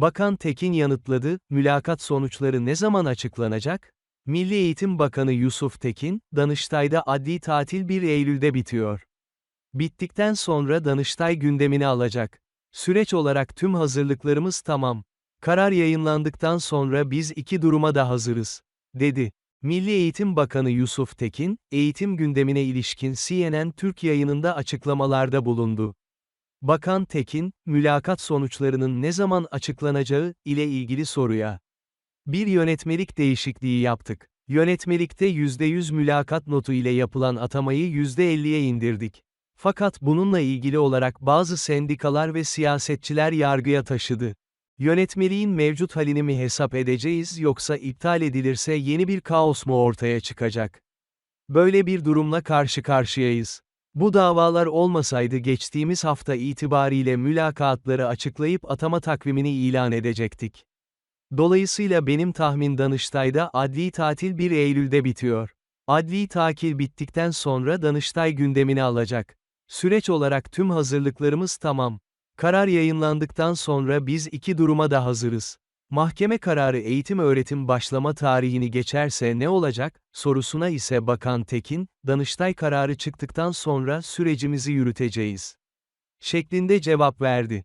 Bakan Tekin yanıtladı, mülakat sonuçları ne zaman açıklanacak? Milli Eğitim Bakanı Yusuf Tekin, Danıştay'da adli tatil 1 Eylül'de bitiyor. Bittikten sonra Danıştay gündemini alacak. Süreç olarak tüm hazırlıklarımız tamam. Karar yayınlandıktan sonra biz iki duruma da hazırız, dedi. Milli Eğitim Bakanı Yusuf Tekin, eğitim gündemine ilişkin CNN Türk yayınında açıklamalarda bulundu. Bakan Tekin, mülakat sonuçlarının ne zaman açıklanacağı ile ilgili soruya. Bir yönetmelik değişikliği yaptık. Yönetmelikte %100 mülakat notu ile yapılan atamayı %50'ye indirdik. Fakat bununla ilgili olarak bazı sendikalar ve siyasetçiler yargıya taşıdı. Yönetmeliğin mevcut halini mi hesap edeceğiz yoksa iptal edilirse yeni bir kaos mu ortaya çıkacak? Böyle bir durumla karşı karşıyayız. Bu davalar olmasaydı geçtiğimiz hafta itibariyle mülakatları açıklayıp atama takvimini ilan edecektik. Dolayısıyla benim tahmin Danıştay'da adli tatil 1 Eylül'de bitiyor. Adli takil bittikten sonra Danıştay gündemini alacak. Süreç olarak tüm hazırlıklarımız tamam. Karar yayınlandıktan sonra biz iki duruma da hazırız. Mahkeme kararı eğitim öğretim başlama tarihini geçerse ne olacak, sorusuna ise Bakan Tekin, Danıştay kararı çıktıktan sonra sürecimizi yürüteceğiz. Şeklinde cevap verdi.